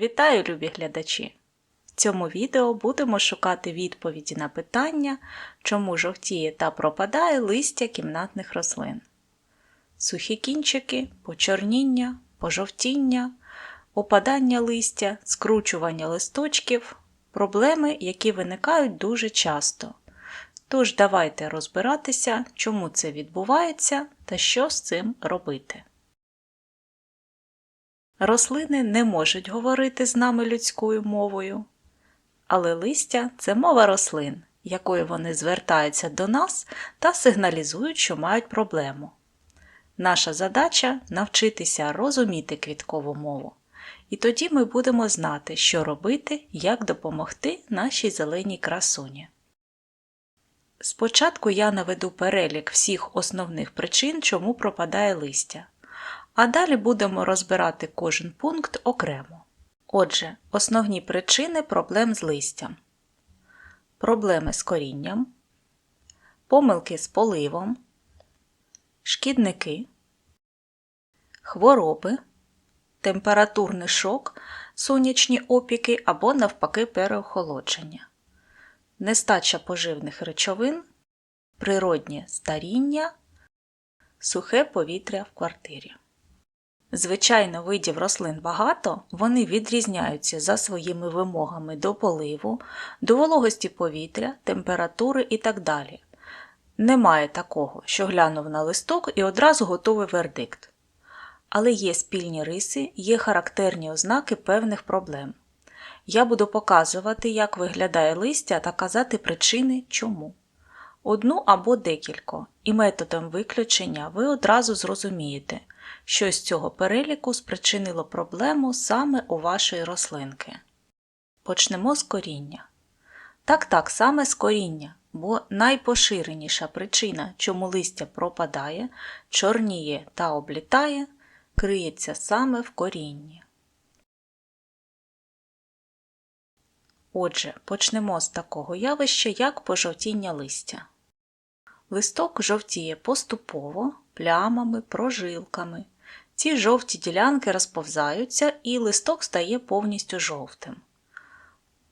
Вітаю, любі глядачі! В цьому відео будемо шукати відповіді на питання, чому жовтіє та пропадає листя кімнатних рослин. Сухі кінчики, почорніння, пожовтіння, опадання листя, скручування листочків проблеми, які виникають дуже часто. Тож давайте розбиратися, чому це відбувається та що з цим робити. Рослини не можуть говорити з нами людською мовою, але листя це мова рослин, якою вони звертаються до нас та сигналізують, що мають проблему. Наша задача навчитися розуміти квіткову мову, і тоді ми будемо знати, що робити, як допомогти нашій зеленій красуні. Спочатку я наведу перелік всіх основних причин, чому пропадає листя а далі будемо розбирати кожен пункт окремо. Отже, основні причини проблем з листям, проблеми з корінням, помилки з поливом, шкідники, хвороби, температурний шок, сонячні опіки або, навпаки, переохолодження, нестача поживних речовин, природнє старіння, сухе повітря в квартирі. Звичайно, видів рослин багато, вони відрізняються за своїми вимогами до поливу, до вологості повітря, температури і так далі. Немає такого, що глянув на листок і одразу готовий вердикт. Але є спільні риси, є характерні ознаки певних проблем. Я буду показувати, як виглядає листя та казати причини чому. Одну або декілька, і методом виключення ви одразу зрозумієте – що з цього переліку спричинило проблему саме у вашої рослинки. Почнемо з коріння. Так, так, саме з коріння, бо найпоширеніша причина, чому листя пропадає, чорніє та облітає, криється саме в корінні. Отже, почнемо з такого явища, як пожовтіння листя. Листок жовтіє поступово, плямами, прожилками. Ці жовті ділянки розповзаються і листок стає повністю жовтим.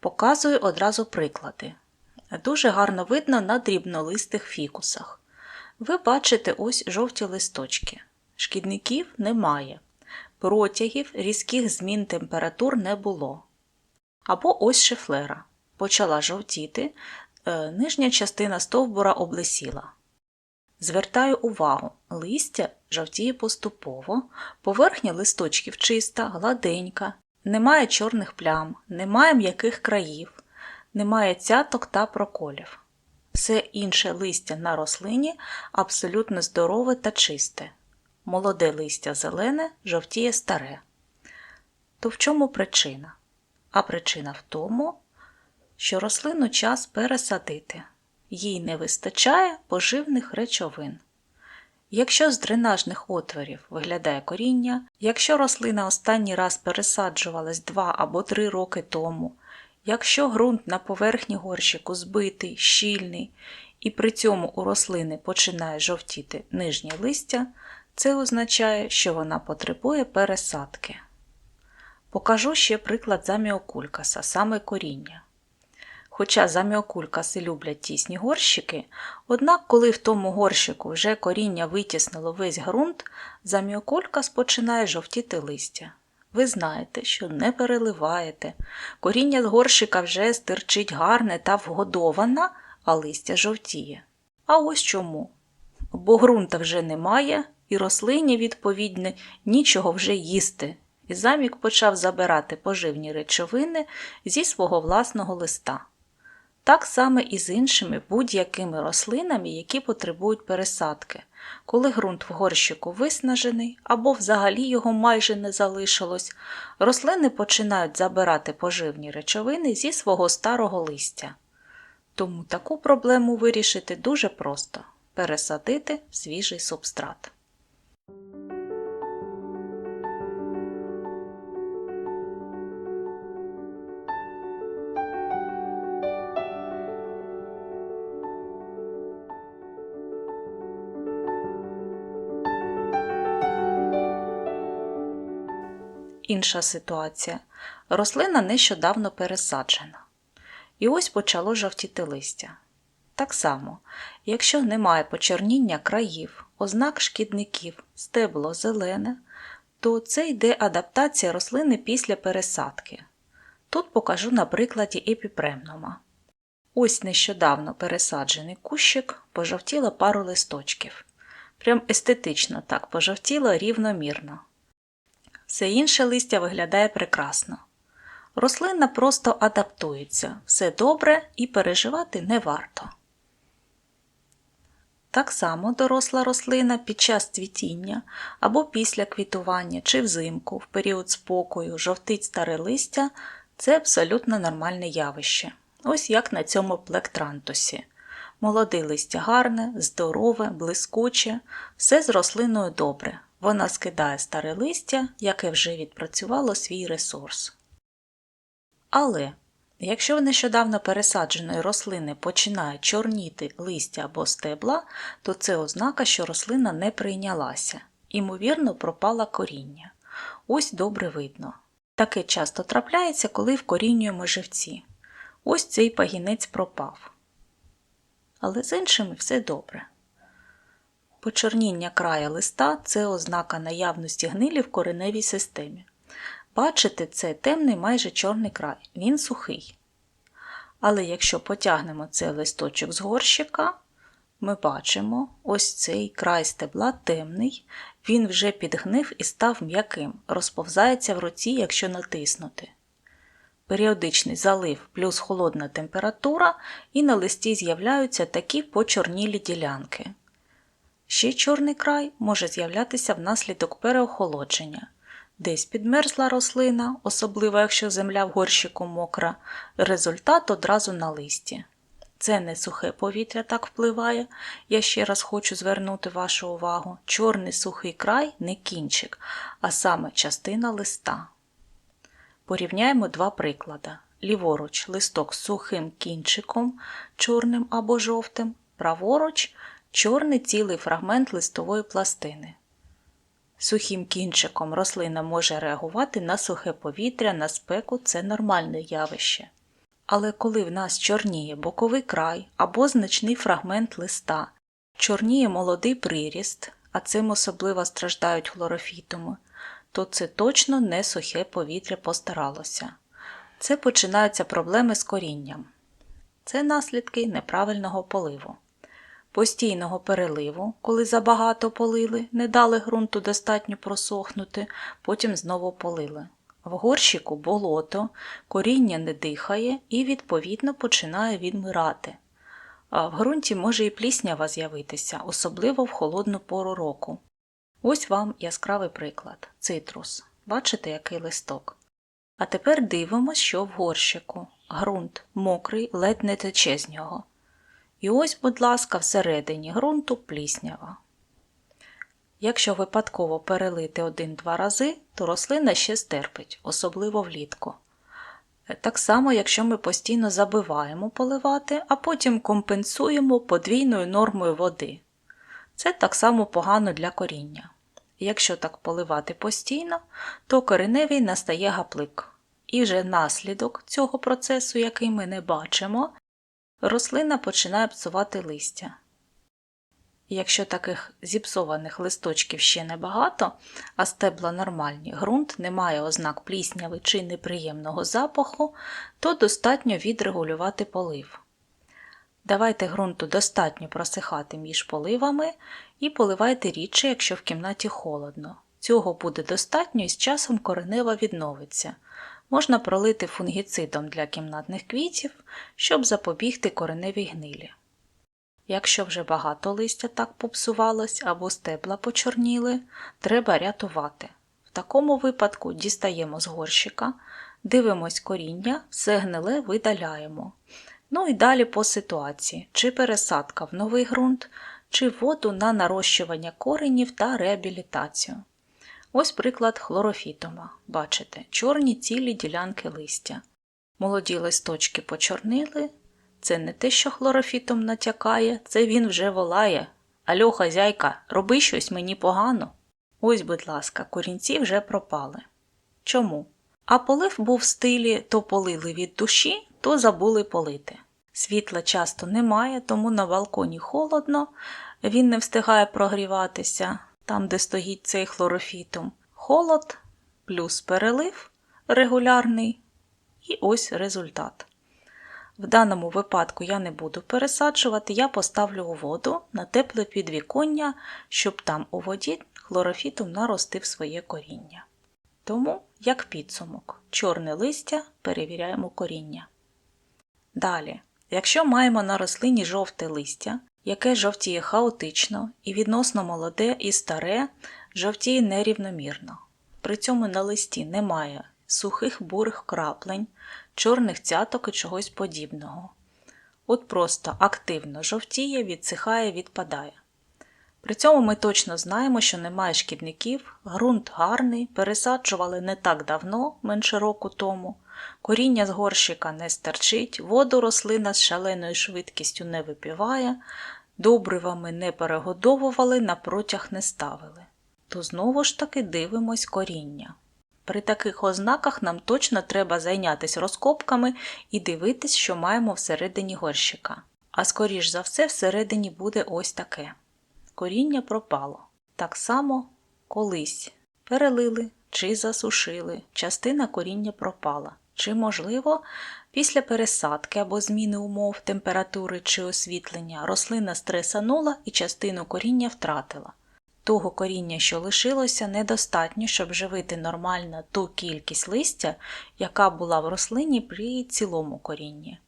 Показую одразу приклади. Дуже гарно видно на дрібнолистих фікусах. Ви бачите ось жовті листочки. Шкідників немає. Протягів різких змін температур не було. Або ось шифлера. Почала жовтіти, е, нижня частина стовбура облесіла. Звертаю увагу, листя жовтіє поступово, поверхня листочків чиста, гладенька, немає чорних плям, немає м'яких країв, немає цяток та проколів. Все інше листя на рослині абсолютно здорове та чисте. Молоде листя зелене, жовтіє старе. То в чому причина? А причина в тому, що рослину час пересадити їй не вистачає поживних речовин. Якщо з дренажних отворів виглядає коріння, якщо рослина останній раз пересаджувалась 2 або 3 роки тому, якщо ґрунт на поверхні горщику збитий, щільний, і при цьому у рослини починає жовтіти нижнє листя, це означає, що вона потребує пересадки. Покажу ще приклад заміокулькаса, саме коріння. Хоча заміокулькаси люблять тісні горщики, однак, коли в тому горщику вже коріння витіснило весь ґрунт, заміокулькас починає жовтіти листя. Ви знаєте, що не переливаєте, коріння з горщика вже стирчить гарне та вгодована, а листя жовтіє. А ось чому? Бо ґрунта вже немає, і рослині, відповідно, нічого вже їсти. І замік почав забирати поживні речовини зі свого власного листа. Так само і з іншими будь-якими рослинами, які потребують пересадки, коли ґрунт в горщику виснажений або взагалі його майже не залишилось, рослини починають забирати поживні речовини зі свого старого листя. Тому таку проблему вирішити дуже просто пересадити свіжий субстрат. Інша ситуація. Рослина нещодавно пересаджена. І ось почало жовтіти листя. Так само, якщо немає почерніння країв, ознак шкідників, стебло зелене, то це йде адаптація рослини після пересадки. Тут покажу на прикладі епіпремнума. Ось нещодавно пересаджений кущик пожовтіло пару листочків. Прям естетично так пожовтіло рівномірно. Все інше листя виглядає прекрасно. Рослина просто адаптується, все добре і переживати не варто. Так само доросла рослина під час цвітіння або після квітування чи взимку в період спокою жовтить старе листя це абсолютно нормальне явище. Ось як на цьому плектрантусі. Молоде листя гарне, здорове, блискуче, все з рослиною добре. Вона скидає старе листя, яке вже відпрацювало свій ресурс. Але якщо в нещодавно пересадженої рослини починає чорніти листя або стебла, то це ознака, що рослина не прийнялася, ймовірно, пропала коріння. Ось добре видно. Таке часто трапляється, коли вкорінюємо живці. Ось цей пагінець пропав. Але з іншими все добре. Почорніння края листа це ознака наявності гнилі в кореневій системі. Бачите, це темний майже чорний край, він сухий. Але якщо потягнемо цей листочок з горщика, ми бачимо ось цей край стебла темний, він вже підгнив і став м'яким, розповзається в руці, якщо натиснути. Періодичний залив плюс холодна температура, і на листі з'являються такі почорнілі ділянки. Ще чорний край може з'являтися внаслідок переохолодження. Десь підмерзла рослина, особливо якщо земля в горщику мокра, результат одразу на листі. Це не сухе повітря так впливає, я ще раз хочу звернути вашу увагу. Чорний сухий край не кінчик, а саме частина листа. Порівняємо два приклади. Ліворуч листок з сухим кінчиком, чорним або жовтим, праворуч чорний цілий фрагмент листової пластини. Сухим кінчиком рослина може реагувати на сухе повітря, на спеку це нормальне явище. Але коли в нас чорніє боковий край або значний фрагмент листа, чорніє молодий приріст, а цим особливо страждають хлорофітуми, то це точно не сухе повітря постаралося. Це починаються проблеми з корінням. Це наслідки неправильного поливу. Постійного переливу, коли забагато полили, не дали ґрунту достатньо просохнути, потім знову полили. В горщику болото, коріння не дихає і, відповідно, починає відмирати. В ґрунті може і пліснява з'явитися, особливо в холодну пору року. Ось вам яскравий приклад цитрус. Бачите, який листок? А тепер дивимося, що в горщику. Грунт мокрий, ледь не тече з нього. І ось, будь ласка, всередині ґрунту пліснява. Якщо випадково перелити один-два рази, то рослина ще стерпить, особливо влітку. Так само, якщо ми постійно забиваємо поливати, а потім компенсуємо подвійною нормою води. Це так само погано для коріння. Якщо так поливати постійно, то кореневий настає гаплик. І вже наслідок цього процесу, який ми не бачимо, рослина починає псувати листя. Якщо таких зіпсованих листочків ще небагато, а стебла нормальні, ґрунт не має ознак плісняви чи неприємного запаху, то достатньо відрегулювати полив. Давайте ґрунту достатньо просихати між поливами і поливайте рідше, якщо в кімнаті холодно. Цього буде достатньо і з часом коренева відновиться. Можна пролити фунгіцидом для кімнатних квітів, щоб запобігти кореневій гнилі. Якщо вже багато листя так попсувалось або стебла почорніли, треба рятувати. В такому випадку дістаємо з горщика, дивимось коріння, все гниле видаляємо. Ну і далі по ситуації, чи пересадка в новий ґрунт, чи воду на нарощування коренів та реабілітацію. Ось приклад хлорофітома. Бачите, чорні цілі ділянки листя. Молоді листочки почорнили. Це не те, що хлорофітом натякає, це він вже волає. Альо, хазяйка, роби щось мені погано. Ось, будь ласка, корінці вже пропали. Чому? А полив був в стилі то полили від душі, то забули полити. Світла часто немає, тому на балконі холодно, він не встигає прогріватися там, де стоїть цей хлорофітум. Холод плюс перелив регулярний, і ось результат. В даному випадку я не буду пересаджувати, я поставлю у воду на тепле підвіконня, щоб там у воді хлорофітум наростив своє коріння. Тому, як підсумок, чорне листя перевіряємо коріння. Далі, якщо маємо на рослині жовте листя, яке жовтіє хаотично і відносно молоде і старе, жовтіє нерівномірно. При цьому на листі немає сухих бурих краплень, чорних цяток і чогось подібного. От просто активно жовтіє, відсихає, відпадає. При цьому ми точно знаємо, що немає шкідників, ґрунт гарний, пересаджували не так давно, менше року тому, коріння з горщика не стерчить, воду рослина з шаленою швидкістю не випіває, добривами не перегодовували, на протяг не ставили. То знову ж таки дивимось коріння. При таких ознаках нам точно треба зайнятися розкопками і дивитись, що маємо всередині горщика. А скоріш за все, всередині буде ось таке. Коріння пропало. Так само колись перелили чи засушили, частина коріння пропала. Чи, можливо, після пересадки або зміни умов температури чи освітлення рослина стресанула і частину коріння втратила. Того коріння, що лишилося, недостатньо, щоб живити нормально ту кількість листя, яка була в рослині при цілому корінні.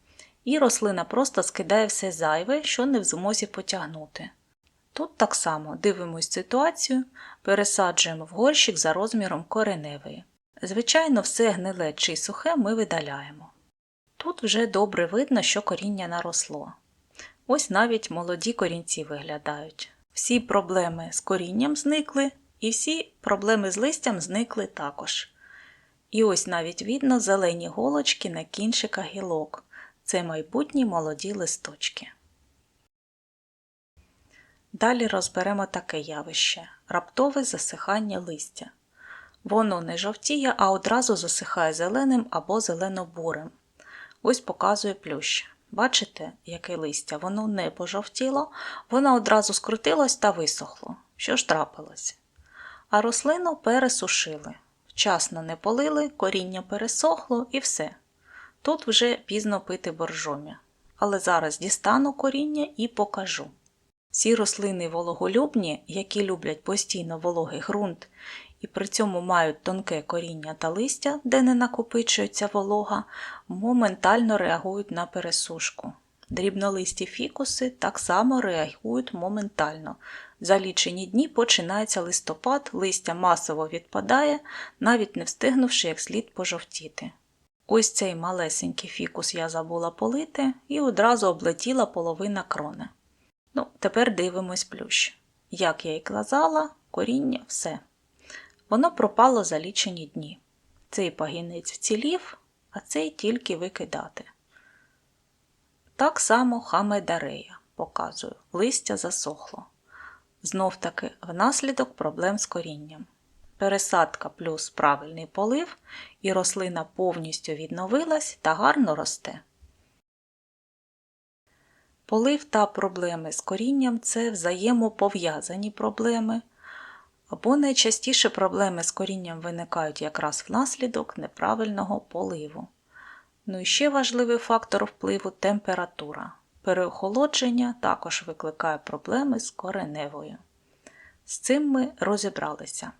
І рослина просто скидає все зайве, що не в змозі потягнути. Тут так само дивимось ситуацію, пересаджуємо в горщик за розміром кореневої. Звичайно, все гниле чи сухе ми видаляємо. Тут вже добре видно, що коріння наросло. Ось навіть молоді корінці виглядають. Всі проблеми з корінням зникли, і всі проблеми з листям зникли також. І ось навіть видно зелені голочки на кінчиках гілок. Це майбутні молоді листочки. Далі розберемо таке явище раптове засихання листя. Воно не жовтіє, а одразу засихає зеленим або зелено-бурим. Ось показує плющ. Бачите, яке листя? Воно не пожовтіло, воно одразу скрутилось та висохло. Що ж трапилось? А рослину пересушили. Вчасно не полили, коріння пересохло і все. Тут вже пізно пити боржомі. Але зараз дістану коріння і покажу. Ці рослини вологолюбні, які люблять постійно вологий ґрунт і при цьому мають тонке коріння та листя, де не накопичується волога, моментально реагують на пересушку. Дрібнолисті фікуси так само реагують моментально. За лічені дні починається листопад, листя масово відпадає, навіть не встигнувши як слід пожовтіти. Ось цей малесенький фікус я забула полити і одразу облетіла половина крони. Ну, тепер дивимось плющ. Як я і казала, коріння все. Воно пропало за лічені дні. Цей пагінець вцілів, а цей тільки викидати. Так само хамедарея показую, листя засохло. Знов таки внаслідок проблем з корінням. Пересадка плюс правильний полив, і рослина повністю відновилась та гарно росте. Полив та проблеми з корінням це взаємопов'язані проблеми, або найчастіше проблеми з корінням виникають якраз внаслідок неправильного поливу. Ну і ще важливий фактор впливу температура. Переохолодження також викликає проблеми з кореневою. З цим ми розібралися.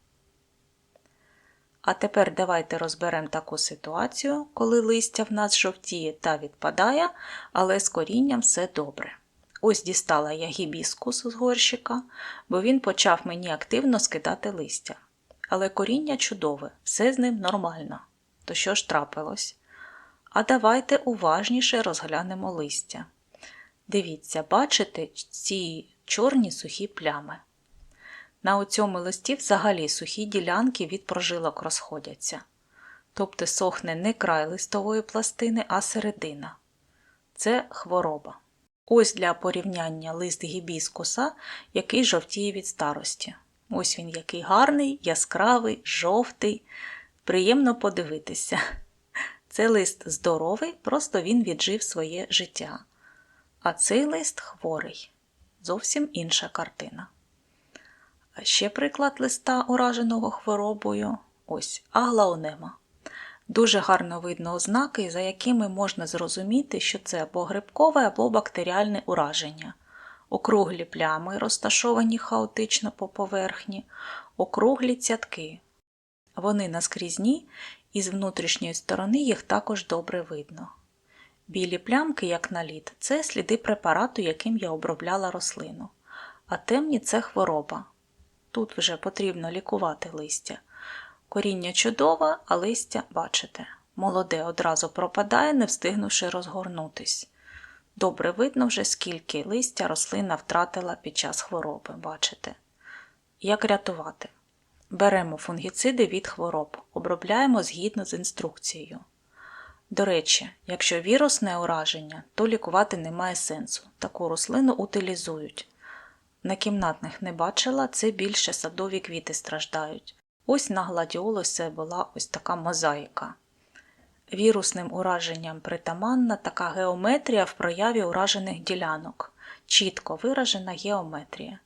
А тепер давайте розберемо таку ситуацію, коли листя в нас жовтіє та відпадає, але з корінням все добре. Ось дістала я гібіскус з горщика, бо він почав мені активно скидати листя. Але коріння чудове, все з ним нормально. То що ж трапилось? А давайте уважніше розглянемо листя. Дивіться, бачите ці чорні сухі плями. На оцьому листі взагалі сухі ділянки від прожилок розходяться. Тобто сохне не край листової пластини, а середина. Це хвороба. Ось для порівняння лист гібіскуса, який жовтіє від старості. Ось він який гарний, яскравий, жовтий, Приємно подивитися. Це лист здоровий, просто він віджив своє життя. А цей лист хворий. Зовсім інша картина. Ще приклад листа, ураженого хворобою ось аглаонема. Дуже гарно видно ознаки, за якими можна зрозуміти, що це або грибкове, або бактеріальне ураження. Округлі плями, розташовані хаотично по поверхні, округлі цятки. Вони наскрізні, і з внутрішньої сторони їх також добре видно. Білі плямки, як наліт, це сліди препарату, яким я обробляла рослину, а темні це хвороба. Тут вже потрібно лікувати листя. Коріння чудове, а листя, бачите, молоде одразу пропадає, не встигнувши розгорнутись. Добре видно вже, скільки листя рослина втратила під час хвороби, бачите. Як рятувати? Беремо фунгіциди від хвороб, обробляємо згідно з інструкцією. До речі, якщо вірусне ураження, то лікувати немає сенсу. Таку рослину утилізують. На кімнатних не бачила, це більше садові квіти страждають. Ось на гладіолусі була ось така мозаїка. Вірусним ураженням притаманна така геометрія в прояві уражених ділянок, чітко виражена геометрія.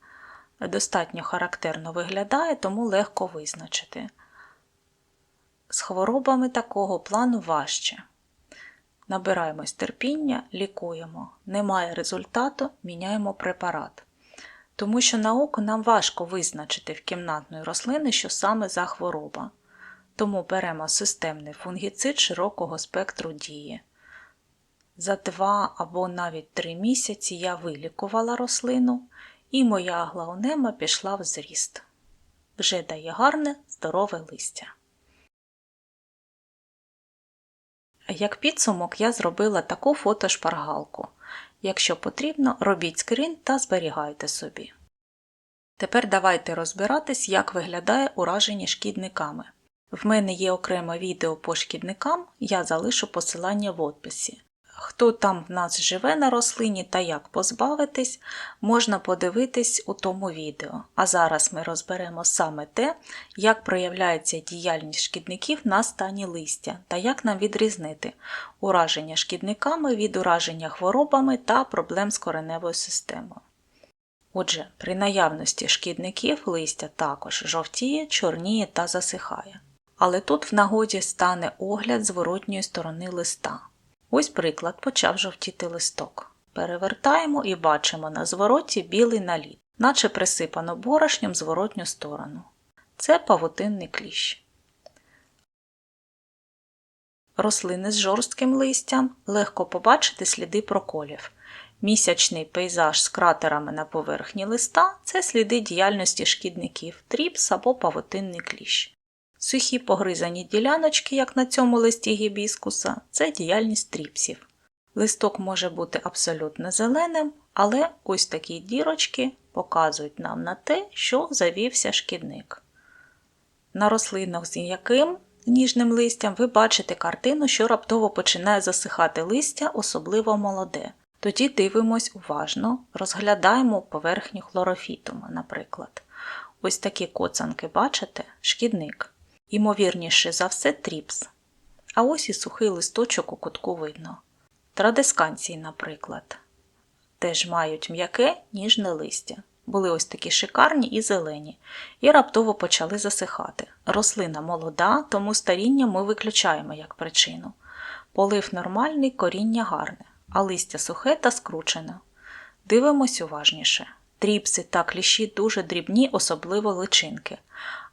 Достатньо характерно виглядає, тому легко визначити. З хворобами такого плану важче. Набираємось терпіння, лікуємо. Немає результату, міняємо препарат. Тому що на око нам важко визначити в кімнатної рослини, що саме за хвороба. Тому беремо системний фунгіцид широкого спектру дії. За два або навіть три місяці я вилікувала рослину, і моя аглаонема пішла в зріст. Вже дає гарне, здорове листя. Як підсумок я зробила таку фотошпаргалку. Якщо потрібно, робіть скрин та зберігайте собі. Тепер давайте розбиратись, як виглядає ураження шкідниками. В мене є окреме відео по шкідникам, я залишу посилання в описі. Хто там в нас живе на рослині та як позбавитись, можна подивитись у тому відео. А зараз ми розберемо саме те, як проявляється діяльність шкідників на стані листя та як нам відрізнити ураження шкідниками від ураження хворобами та проблем з кореневою системою. Отже, при наявності шкідників листя також жовтіє, чорніє та засихає. Але тут в нагоді стане огляд зворотньої сторони листа. Ось приклад почав жовтіти листок. Перевертаємо і бачимо на звороті білий наліт, наче присипано борошнем зворотню сторону. Це павутинний кліщ. Рослини з жорстким листям легко побачити сліди проколів. Місячний пейзаж з кратерами на поверхні листа це сліди діяльності шкідників, тріпс або павутинний кліщ. Сухі погризані діляночки, як на цьому листі гібіскуса, це діяльність тріпсів. Листок може бути абсолютно зеленим, але ось такі дірочки показують нам на те, що завівся шкідник. На рослинах з яким ніжним листям ви бачите картину, що раптово починає засихати листя, особливо молоде. Тоді дивимось уважно, розглядаємо поверхню хлорофітума, наприклад. Ось такі коцанки, бачите, шкідник. Імовірніше за все, тріпс. А ось і сухий листочок у кутку видно. Традесканції, наприклад, теж мають м'яке ніжне листя. Були ось такі шикарні і зелені, і раптово почали засихати. Рослина молода, тому старіння ми виключаємо як причину. Полив нормальний, коріння гарне, а листя сухе та скручене. Дивимось уважніше. Тріпси та кліщі дуже дрібні, особливо личинки,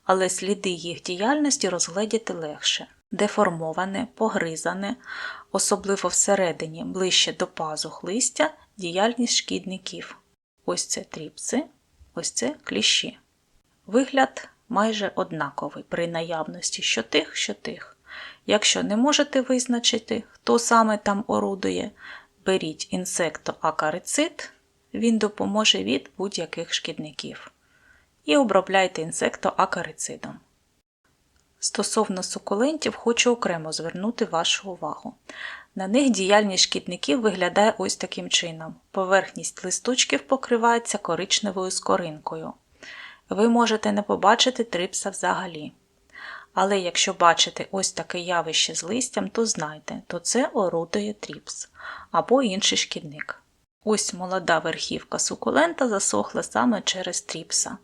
але сліди їх діяльності розгледіти легше. Деформоване, погризане, особливо всередині, ближче до пазух листя, діяльність шкідників. Ось це тріпси, ось це кліщі. Вигляд майже однаковий при наявності що тих, що тих. Якщо не можете визначити, хто саме там орудує, беріть інсектоакарицид, він допоможе від будь-яких шкідників. І обробляйте інсектоакарицидом. Стосовно сукулентів, хочу окремо звернути вашу увагу. На них діяльність шкідників виглядає ось таким чином: поверхність листочків покривається коричневою скоринкою. Ви можете не побачити трипса взагалі. Але якщо бачите ось таке явище з листям, то знайте, то це орудує тріпс або інший шкідник. Ось молода верхівка сукулента засохла саме через тріпса.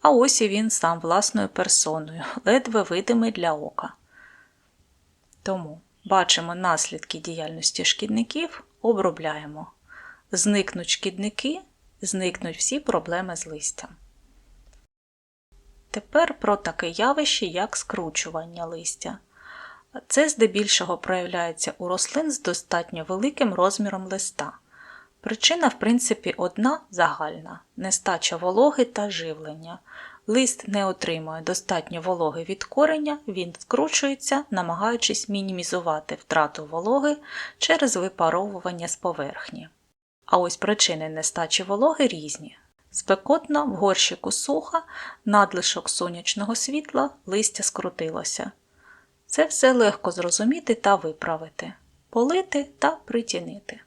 А ось і він сам власною персоною, ледве видимий для ока. Тому бачимо наслідки діяльності шкідників, обробляємо. Зникнуть шкідники, зникнуть всі проблеми з листям. Тепер про таке явище, як скручування листя. Це здебільшого проявляється у рослин з достатньо великим розміром листа. Причина, в принципі, одна загальна нестача вологи та живлення. Лист не отримує достатньо вологи від кореня, він скручується, намагаючись мінімізувати втрату вологи через випаровування з поверхні. А ось причини нестачі вологи різні. Спекотно, в горщику суха, надлишок сонячного світла, листя скрутилося. Це все легко зрозуміти та виправити, полити та притінити.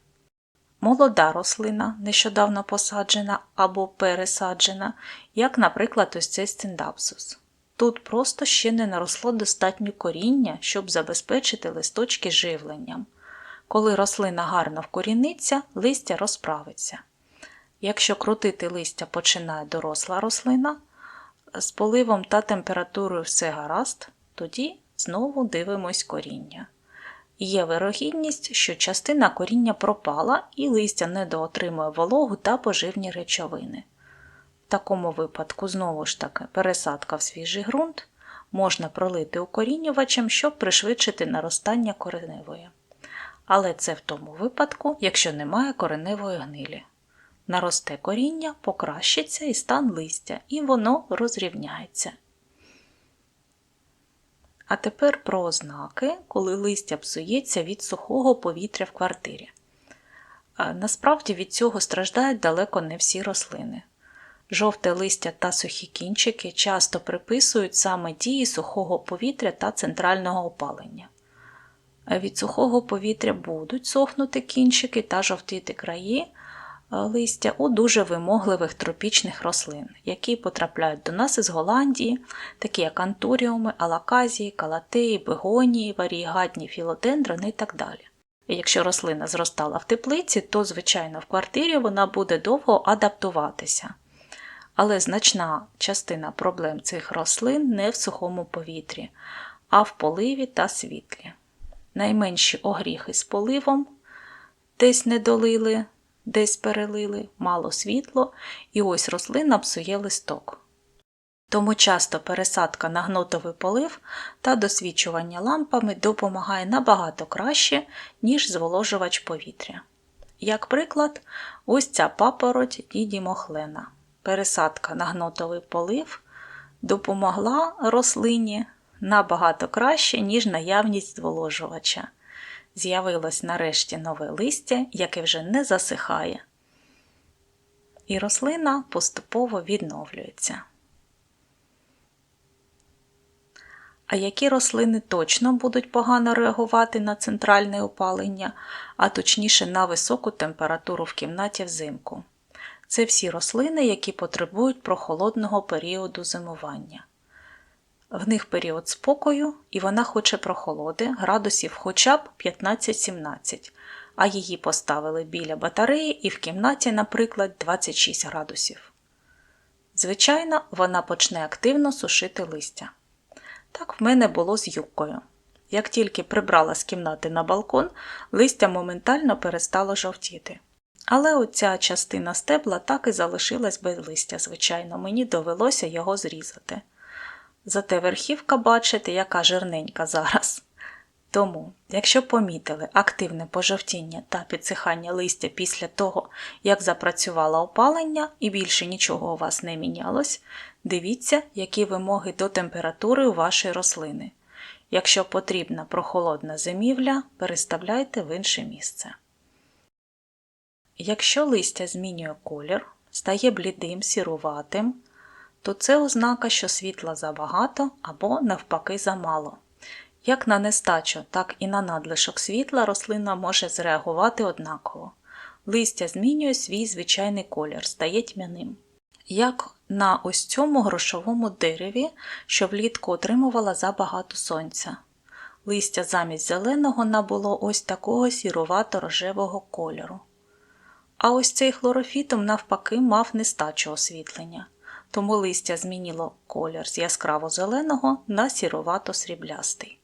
Молода рослина, нещодавно посаджена або пересаджена, як, наприклад, ось цей стендапсус. Тут просто ще не наросло достатньо коріння, щоб забезпечити листочки живленням. Коли рослина гарно вкоріниться, листя розправиться. Якщо крутити листя починає доросла рослина, з поливом та температурою все гаразд, тоді знову дивимось коріння. Є вирогідність, що частина коріння пропала і листя недоотримує вологу та поживні речовини. В такому випадку, знову ж таки, пересадка в свіжий ґрунт можна пролити укорінювачем, щоб пришвидшити наростання кореневої. Але це в тому випадку, якщо немає кореневої гнилі. Наросте коріння, покращиться і стан листя, і воно розрівняється. А тепер про ознаки, коли листя псується від сухого повітря в квартирі. Насправді від цього страждають далеко не всі рослини. Жовте листя та сухі кінчики часто приписують саме дії сухого повітря та центрального опалення. Від сухого повітря будуть сохнути кінчики та жовтіти краї листя у дуже вимогливих тропічних рослин, які потрапляють до нас із Голландії, такі як антуріуми, алаказії, калатеї, бегонії, варігатні філодендрини і так далі. І якщо рослина зростала в теплиці, то, звичайно, в квартирі вона буде довго адаптуватися. Але значна частина проблем цих рослин не в сухому повітрі, а в поливі та світлі. Найменші огріхи з поливом десь не долили, десь перелили, мало світло, і ось рослина псує листок. Тому часто пересадка на гнотовий полив та досвідчування лампами допомагає набагато краще, ніж зволожувач повітря. Як приклад, ось ця папороть Діді Мохлена. Пересадка на гнотовий полив допомогла рослині набагато краще, ніж наявність зволожувача з'явилось нарешті нове листя, яке вже не засихає, і рослина поступово відновлюється. А які рослини точно будуть погано реагувати на центральне опалення, а точніше на високу температуру в кімнаті взимку? Це всі рослини, які потребують прохолодного періоду зимування. В них період спокою, і вона хоче прохолоди градусів хоча б 15-17, а її поставили біля батареї і в кімнаті, наприклад, 26 градусів. Звичайно, вона почне активно сушити листя. Так в мене було з юбкою. Як тільки прибрала з кімнати на балкон, листя моментально перестало жовтіти. Але оця частина стебла так і залишилась без листя, звичайно, мені довелося його зрізати. Зате верхівка, бачите, яка жирненька зараз. Тому, якщо помітили активне пожовтіння та підсихання листя після того, як запрацювало опалення і більше нічого у вас не мінялось, дивіться, які вимоги до температури у вашої рослини. Якщо потрібна прохолодна зимівля, переставляйте в інше місце. Якщо листя змінює колір, стає блідим, сіруватим, то це ознака, що світла забагато або, навпаки, замало. Як на нестачу, так і на надлишок світла рослина може зреагувати однаково. Листя змінює свій звичайний колір, стає тьмяним. як на ось цьому грошовому дереві, що влітку отримувала забагато сонця. Листя замість зеленого набуло ось такого сірувато-рожевого кольору. А ось цей хлорофітум, навпаки, мав нестачу освітлення, тому листя змінило колір з яскраво зеленого на сірувато-сріблястий.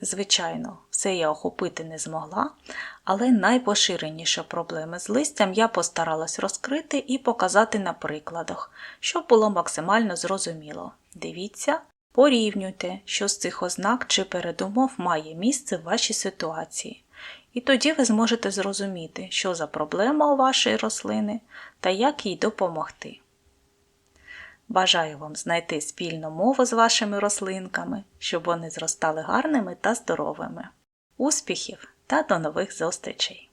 Звичайно, все я охопити не змогла, але найпоширеніші проблеми з листям я постаралась розкрити і показати на прикладах, щоб було максимально зрозуміло. Дивіться, порівнюйте, що з цих ознак чи передумов має місце в вашій ситуації. І тоді ви зможете зрозуміти, що за проблема у вашої рослини та як їй допомогти. Бажаю вам знайти спільну мову з вашими рослинками, щоб вони зростали гарними та здоровими. Успіхів та до нових зустрічей!